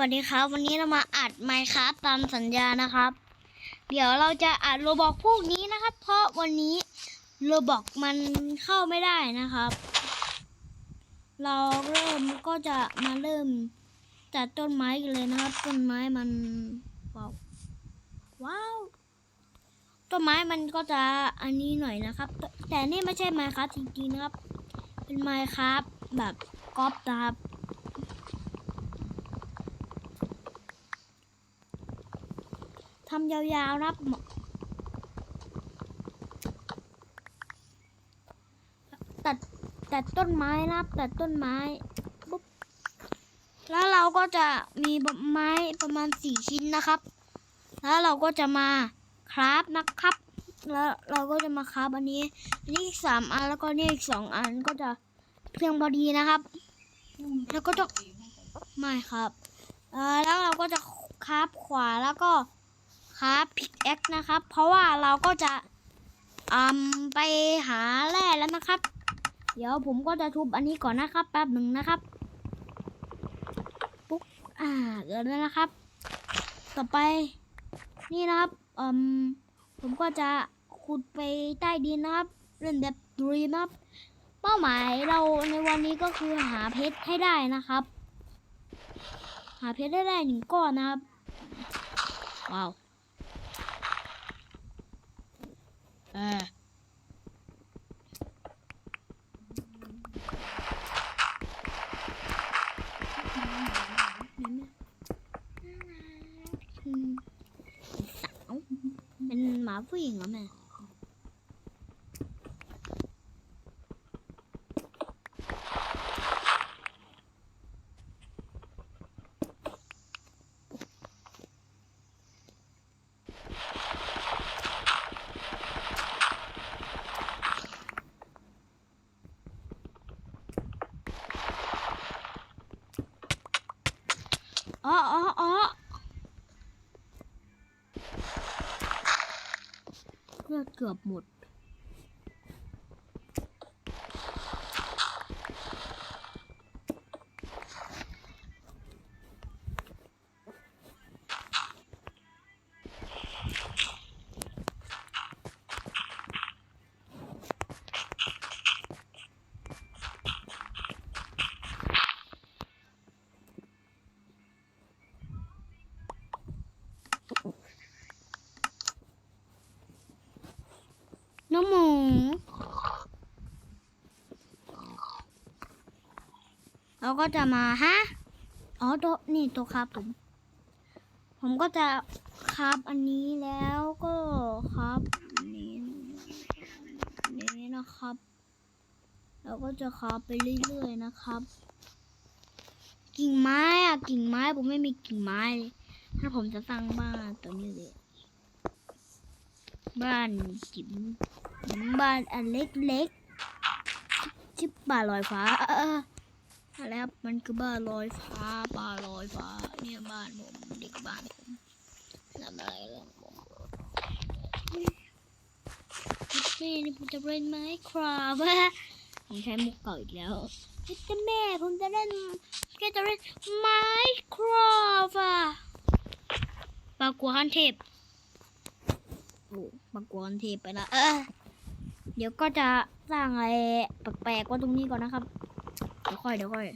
วัสดีครับ วันนี้เรามาอัดไมค์ครับตามสัญญานะครับ เดี๋ยวเราจะอัดโรบอกพวกนี้นะครับ เพราะวันนี้โรบอกมันเข้าไม่ได้นะครับ เราเริ่มก็จะมาเริ่มจัดต้นไม้กันเลยนะครับ ต้นไม้มันว้าวว้าวต้นไม้มันก็จะอันนี้หน่อยนะครับ แต่นี่ไม่ใช่ไมค์ครับจริงๆนะครับ เป็นไมค์ครับแบบก๊อปนะครับำยาวๆนะครับตัดตัดต้นไม้นะครับตัดต้นไม้ปุ๊บแล้วเราก็จะมีไม้ประมาณสี่ชิ้นนะครับ แล้วเราก็จะมาคราฟนะครับ แล้วเราก็จะมาคราฟอันนี้อันนี้อีกสามอันแล้วก็นี่อีกสองอันก็จะเพียงพอดีนะครับ แล้วก็จะไม่ครับเออแล้วเราก็จะคราฟขวาแล้วก็ ครับพิกแอคนะครับ เพราะว่าเราก็จะอืมไปหาแร่แล้วนะครับ เดี๋ยวผมก็จะทุบอันนี้ก่อนนะครับแป๊บหนึ่งนะครับปุ๊บอ่าเกิดแล้วนะครับ ต่อไปนี่นะครับอืมผมก็จะขุดไปใต้ดินนะครับเล่นแบบดรีมนะครับเป้าหมายเราในวันนี้ก็คือหาเพชรให้ได้นะครับ หาเพชรได้ได้หนึ่งก้อนนะครับ ว้าว เอออืมสาวเป็นหมาผู้หญิงเหรอแม่ อ๋ออ๋ออ๋อ เกือบหมด น้องหมู เราก็จะมาฮะอ๋อโตนี่โตัวครับผม ผมก็จะครับอันนี้แล้วก็ครับอันนี้นี้นะครับเราก็จะครับไปเรื่อยๆนะครับ กิ่งไม้อะกิ่งไม้ผมไม่มีกิ่งไม้เลยถ้าผมจะสร้างบ้านตัวนี้เลยบ้านจิ๋มบ้านอันเล็กๆชิบบ้านลอยฟ้า แล้วมันคือบ้านลอยฟ้าบ้านลอยฟ้าเนี่ยบ้านผมเด็กบ้านผมทำอะไรเรื่องผมแม่นี่ผมจะเล่นไม้คราบผมใช้มุกเก่าอีกแล้วจะแม่ผมจะเล่นแกจะเล่นไม้คราบอะปากัวขั้นเทพโอ้บางกวนเทไปละเออเดี๋ยวก็จะสร้างอะไรแปลกๆไว้ตรงนี้ก่อนนะครับ ดี๋ยวค่อยเดี๋ยวค่อย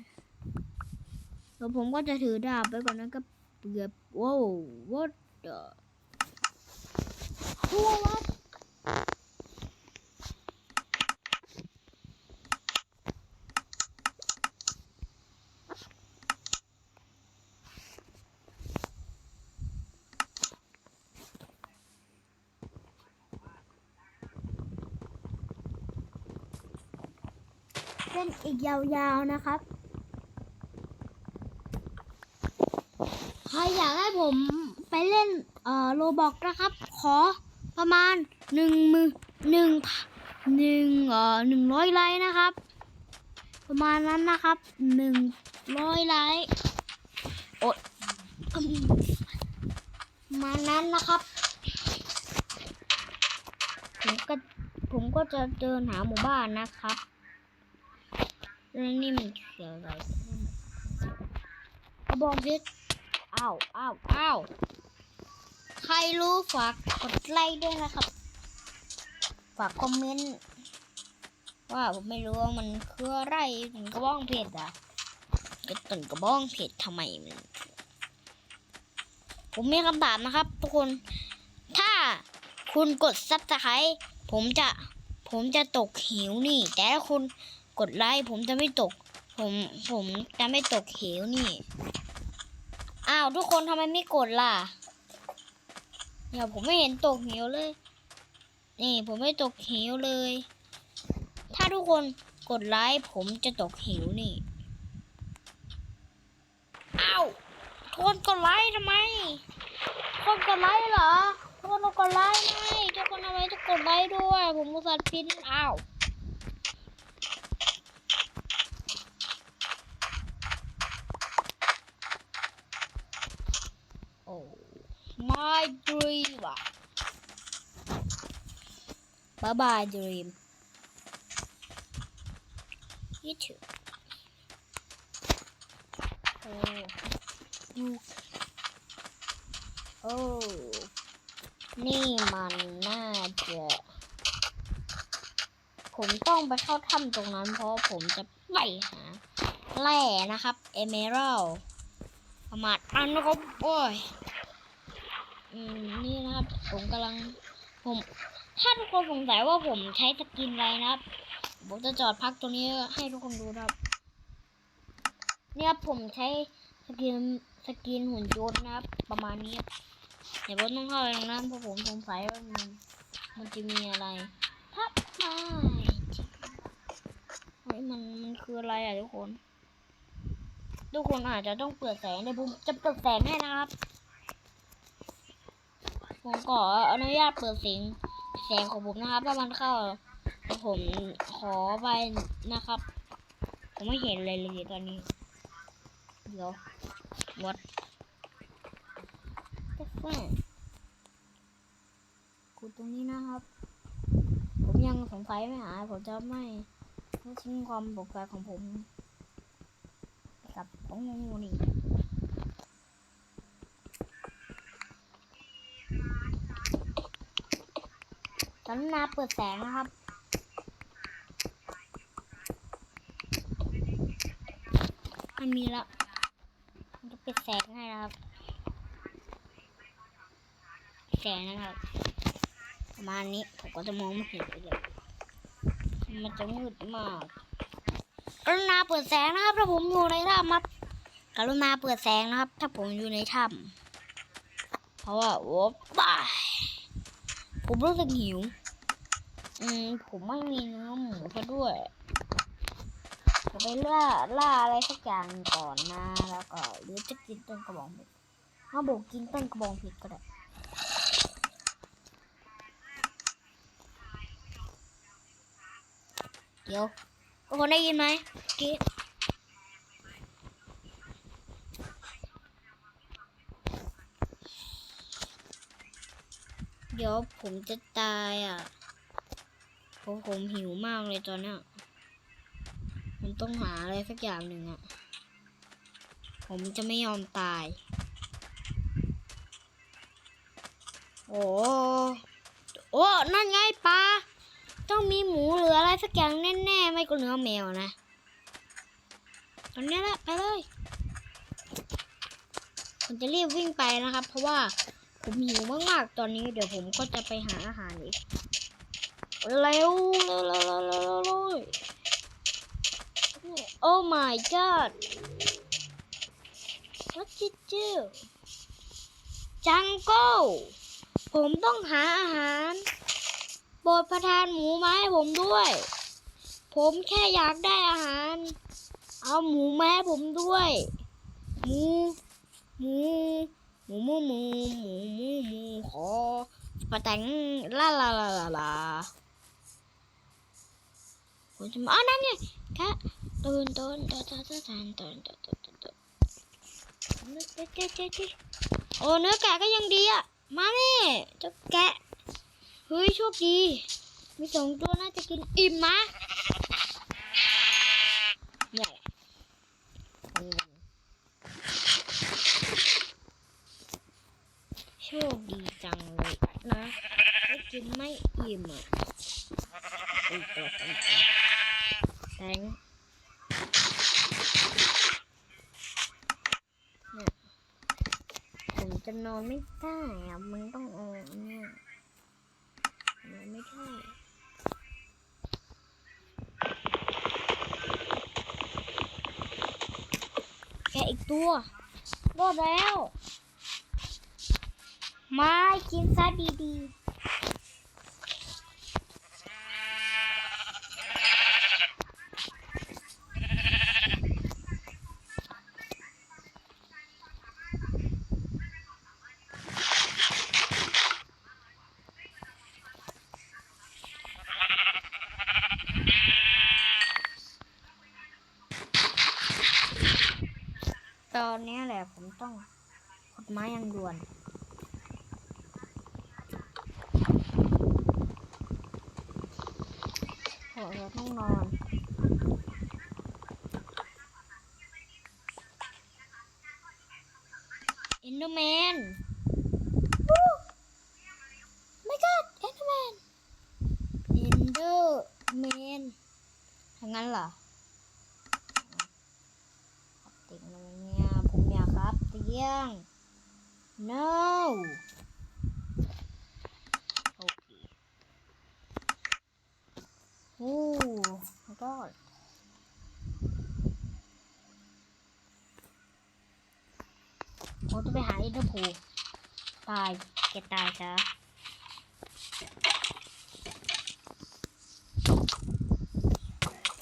เดี๋ยวผมก็จะถือดาบไปก่อนนะก็เกือบโว้ว what the โอ้ what อีกยาวๆนะครับ ใครอยากให้ผมไปเล่นเอ่อโรบอกนะครับ ขอประมาณหนึ่งมือหนึ่งหนึ่งเอ่อหนึ่งร้อยไลค์นะครับ ประมาณนั้นนะครับหนึ่งร้อยไลค์โอ๊ยมานั้นนะครับผมก็ผมก็จะเดินหาหมู่บ้านนะครับ นี่มันคืออะไรกระบอกเพชรอ้าวอ้าวอ้าวใครรู้ฝากกดไลค์ด้วยนะครับ ฝากคอมเมนต์ว่าผมไม่รู้ว่ามันคืออะไรถึงกระบ้องเพชรอะจะตึงกระบ้องเพชรทำไมมันผมมีคำถามนะครับ ทุกคน ถ้าคุณกดซับสไครต์ผมจะผมจะตกหิวนี่ แต่ถ้าคุณ กดไลค์ผมจะไม่ตก ผมผมจะไม่ตกเหวนี่อ้าวทุกคนทำไมไม่กดล่ะเนี่ยผมไม่เห็นตกเหวเลย นี่ผมไม่ตกเหวเลย ถ้าทุกคนกดไลค์ผมจะตกเหวนี่อ้าวทุกคนกดไลค์ทำไมทุกคนกดไลค์เหรอทุกคนกดไลค์ไหมทุกคนทำไมจะกดไลค์ด้วย ผมมุสัตว์พินอ้าว โอ้ my dream อะ bye bye dream you too โอ้ยูโอ้นี่มันน่าจะผมต้องไปเข้าถ้ำตรงนั้น เพราะผมจะไปหาแร่นะครับ เอเมอรัลประมาณอันนะครับ โอ้ย อืม นี่นะครับ ผมกำลัง ผม ถ้าทุกคนสงสัยว่าผมใช้สกินอะไรนะครับ ผมจะจอดพักตรงนี้ให้ทุกคนดูนะครับ เนี่ยผมใช้สกินสกินหุ่นยนต์นะครับ ประมาณนี้เดี๋ยวผมต้องเข้าไปตรงนั้นเพราะผมสงสัยว่ามันมันจะมีอะไรทับไม่เฮ้ยมันมันคืออะไรอะทุกคน ทุกคนอาจจะต้องเปิดแสงเดี๋ยผมจะเปิดแสงให้นะครับ ผมขออนุญาตเปิดเสียง แสงของผมนะครับ ถ้ามันเข้า ผมขอไปนะครับ ผมไม่เห็นอะไรเลยตอนนี้ เดี๋ยววัดก็แฝงกูตรงนี้นะครับ ผมยังสงสัยไม่หายผมจะไม่ไม่ทิ้งความบกพร่องของผม กับของงูนี่ กรุณาเปิดแสงนะครับมันมีแล้วมันจะปิดแสงให้นะครับ แสงนะครับ ประมาณนี้ผมก็จะมองไม่เห็นเลยมันจะมืดมากกรุณาเปิดแสงนะครับถ้าผมอยู่ในถ้ำครับกรุณาเปิดแสงนะครับ ถ้าผมอยู่ในถ้ำเพราะว่าโอ้บายผมรู้สึกหิว อืม ผมไม่มีเนื้อหมูซะด้วยจะไปล่าล่าอะไรสักอย่างก่อนนะแล้วก็หรือจะกินต้นกระบองเพชรถ้าบอกกินต้นกระบองเพชรก็ได้เดี๋ยวทุกคนได้ยินไหมกี้เดี๋ยวผมจะตายอะ ผมผมหิวมากเลยตอนเนี้ยผมต้องหาอะไรสักอย่างหนึ่งอะผมจะไม่ยอมตาย โอ้โอ้นั่นไงปลาต้องมีหมูเหลืออะไรสักอย่างแน่ๆ ไม่ก็เนื้อแมวนะ ตอนนี้แหละไปเลยผมจะรีบวิ่งไปนะครับ เพราะว่าผมหิวมากๆ ตอนนี้เดี๋ยวผมก็จะไปหาอาหารอีก เร็วเร็วเร็วเร็วเร็วเร็วโอ้ my god what did you จังโก้ผมต้องหาอาหารโปรดประทานหมูมาให้ผมด้วย ผมแค่อยากได้อาหาร เอาหมูมาให้ผมด้วย หมู หมูหมูหมูหมูหมูหมูหมูขอประแตงลาลาลาลาลา ผมจะมาอ๋อนั่นไงกะตูนตุนตุนตูนตูนตูนตูนตุนตุนตุนโอ้เนื้อแกะก็ยังดีอะ มาเนี่ยเจ้าแกะ เฮ้ยโชคดี มีสองตัวน่าจะกินอิ่มมะเนี่ยโชคดีจังเลยนะกินไม่อิ่มอะ แทงเนี่ยผมจะนอนไม่ได้อะมึงต้องออันเนี่ยนอนไม่ได้แกอีกตัวรอดแล้วม่กินซะดีๆ ตอนนี้แหละผมต้องขุดไม้ยังด่วนผมจะต้องนอนเอ็นเดอร์แมนไม่ก็เอ็นเดอร์แมนเอ็นเดอร์แมนทางนั้นเหรอครับเตียงอะไรเนี่ยผมอยากครับเตียง no โอเคโอ้รอดผมจะไปหาอินเตอร์โพลตายแกตายซะ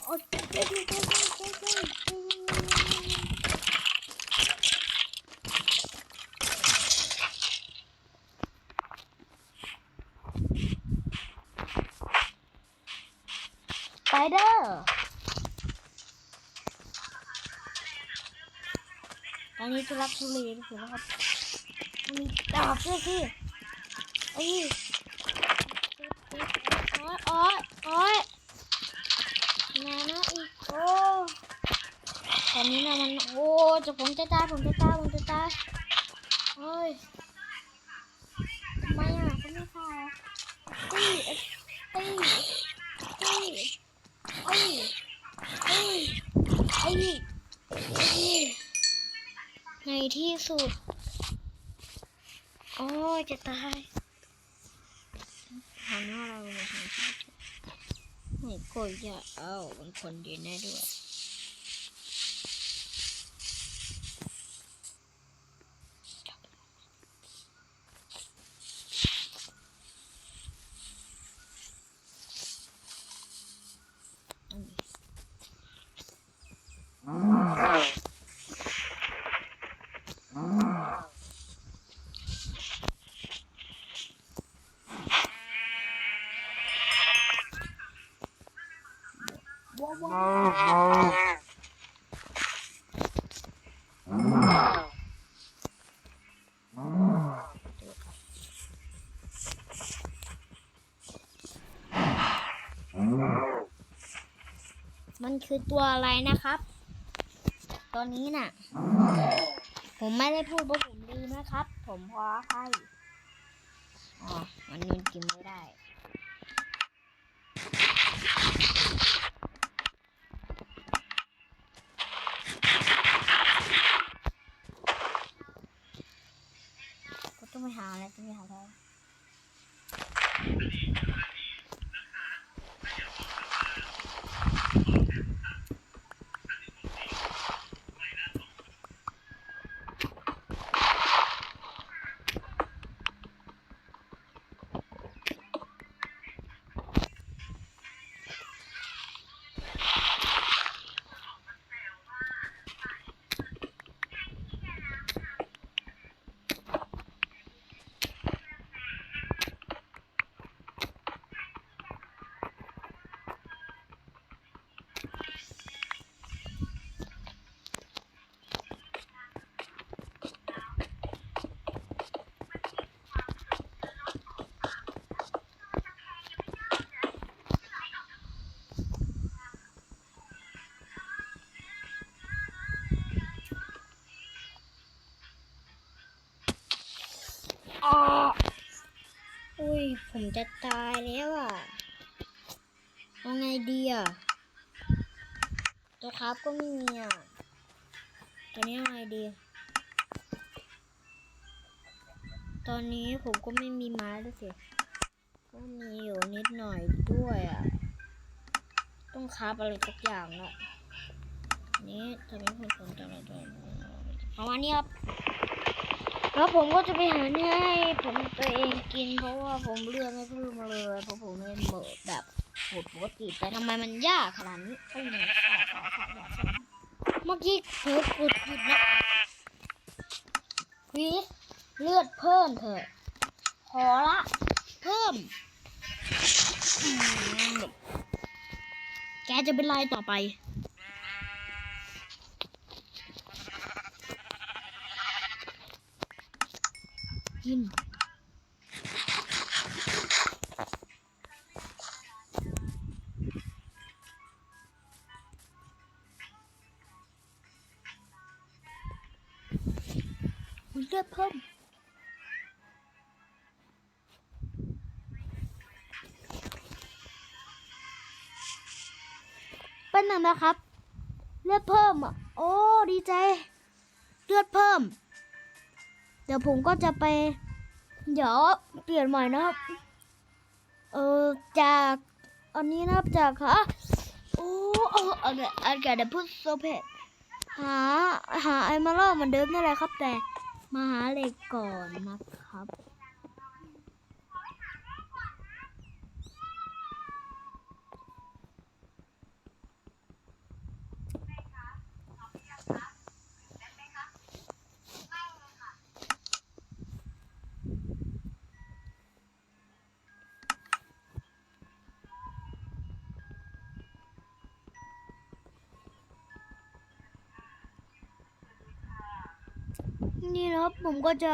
โอ๊ยเจ๊เจ๊เจ๊เจ๊เจ๊เจ๊สไป เดอร์ตอนนี้ทุลักทุเลที่สุดแล้วครับมีดาบด้วยสิไอ้โอ๊ยโอ๊ยโอ๊ยนานะอีกโอ้ตอนนี้นะมันโอ้จะผมจะตายผมจะตายผมจะตายโอ้ยทำไมอะเขาไม่ตายอะตีตีตี ในที่สุด โอ้จะตายทำหน้าเราเลยไม่ก็จะเอาเป็นคนดีแน่ด้วย ว้าวว้าวมัน คือตัวอะไรนะครับตัวนี้น่ะ ผมไม่ได้พูดว่าะผมลืมนะครับ ผมขออภัยอ๋อมันยืนกินไม่ได้ก็ต้องไปหาอะไรต้องไปหาอะไร ครับก็ไม่มีอะตัวนี้เอาไงดี ตอนนี้ผมก็ไม่มีไม้ด้วยสิก็มีอยู่นิดหน่อยด้วยอะ ต้องคราบอะไรสักอย่างละนี้ทำให้คนสนใจอะไรด้วยประมาณนี้ครับแล้วผมก็จะไปหาให้ผมตัวเองกินเพราะว่าผมเลือกไม่เพิ่มมาเลยเพราะผมไม่เหมดแบบ หดปกติแต่ทำไมมันยากขนาดนี้ต้องอย่างนี้เมื่อกี้เผลอกดผิดนะคริสเลือดเพิ่มเถอะ ขอละ เพิ่มอืมแกจะเป็นไรต่อไปกิน ลือดเพิ่มเป็นหนึ่งนะครับ เลือดเพิ่มอะโอ้ดีใจ เลือดเพิ่ม เดี๋ยวผมก็จะไป เดี๋ยวเปลี่ยนใหม่นะครับ เออจากอันนี้นะครับจากฮะโอ้เอออันเนี้อันเดี๋ยวพูดโซเพหาหาไอมาล่อเหมือนเดิมนี่แหละครับแต่ มาหาเหล็กก่อนนะครับ นี่นะครับผมก็จะ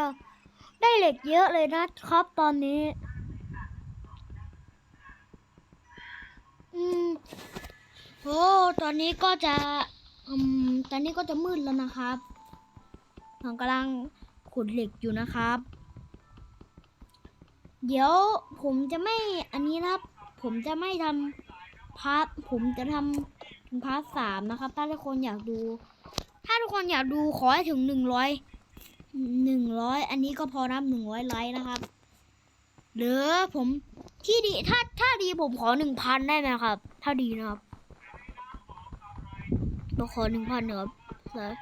ได้เหล็กเยอะเลยนะครับตอนนี้ อืมโอ้ตอนนี้ก็จะอืมตอนนี้ก็จะมืดแล้วนะครับผมกำลังขุดเหล็กอยู่นะครับ เดี๋ยวผมจะไม่อันนี้นะครับ ผมจะไม่ทำพาร์ทผมจะทำพาร์ทสามนะครับ ถ้าทุกคนอยากดู ถ้าทุกคนอยากดูขอให้ถึงหนึ่งร้อย หนึ่งร้อยอันนี้ก็พอนับหนึ่งร้อยไลค์นะครับ หรือผมที่ดีถ้าถ้าดีผมขอหนึ่งพันได้ไหมครับ ถ้าดีนะครับเราขอหนึ่งพันนะครับแล้ว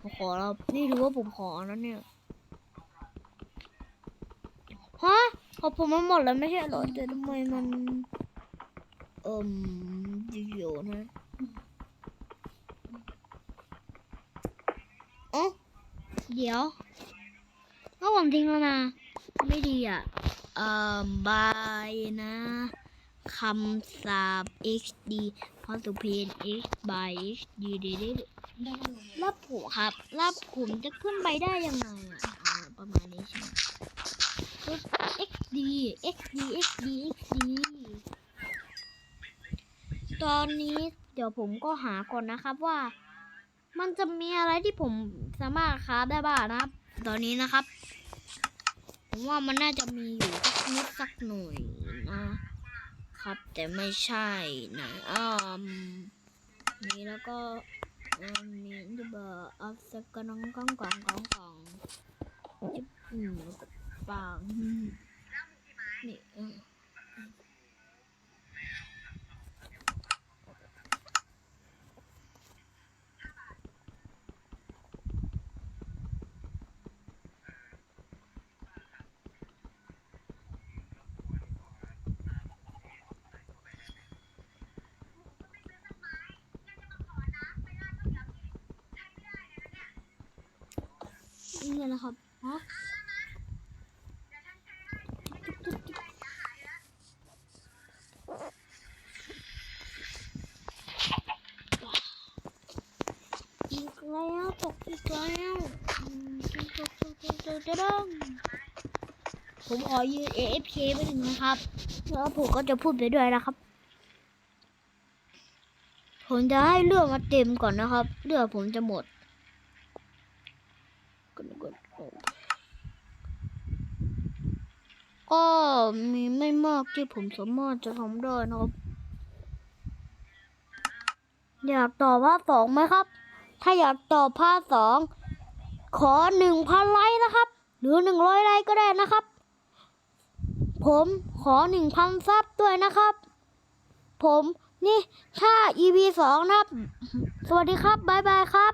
ผมขอเรานี่ถือว่าผมขอนะเนี่ยฮะขอผมมันหมดแล้วไม่ใช่เหรอแต่ทำไมมันเอ่มเดี๋ยวนะเอ๋อ เดี๋ยวถ้าผมทิ้งแล้วนะ ไม่ดีอะ เอ่อบายนะคำสาบ xd พอสุเพน x by xd เดดรับผมครับรับผมจะขึ้นไปได้ยังไงอะประมาณนี้ใช่ไหม xd xd xd xd ตอนนี้เดี๋ยวผมก็หาก่อนนะครับว่า มันจะมีอะไรที่ผม สามารถคราฟได้บ้างนะครับ ตอนนี้นะครับ ผมว่ามันน่าจะมีอยู่สักนิดสักหน่อยนะครับ แต่ไม่ใช่นะอ้อมนี่แล้วก็อืมมีจะเบอร์อัพสกนองกองกองกองกองจิ๊บอืมแล้วก็ปังอื นี่เออนี่นะครับฮะอีกแล้วตกอีกแล้วตึ๊ดตึ๊ดตึ๊ดตึ๊ดตึ๊ดตึ๊ดตึ๊ดผมขอยืน AFK ไปหนึ่งนะครับ แล้วผมก็จะพูดไปด้วยนะครับ ผมจะให้เลือดมาเต็มก่อนนะครับ เลือดผมจะหมด กดกดกดก็มีไม่มากที่ผมสามารถจะทำได้นะครับ อยากต่อภาคสองไหมครับ ถ้าอยากต่อภาคสองขอหนึ่งพันไลค์นะครับ หรือหนึ่งร้อยไลค์ก็ได้นะครับ ผมขอหนึ่งพันซับด้วยนะครับ ผมนี่ถ้า EP สองนะครับ สวัสดีครับ บ๊ายบายครับ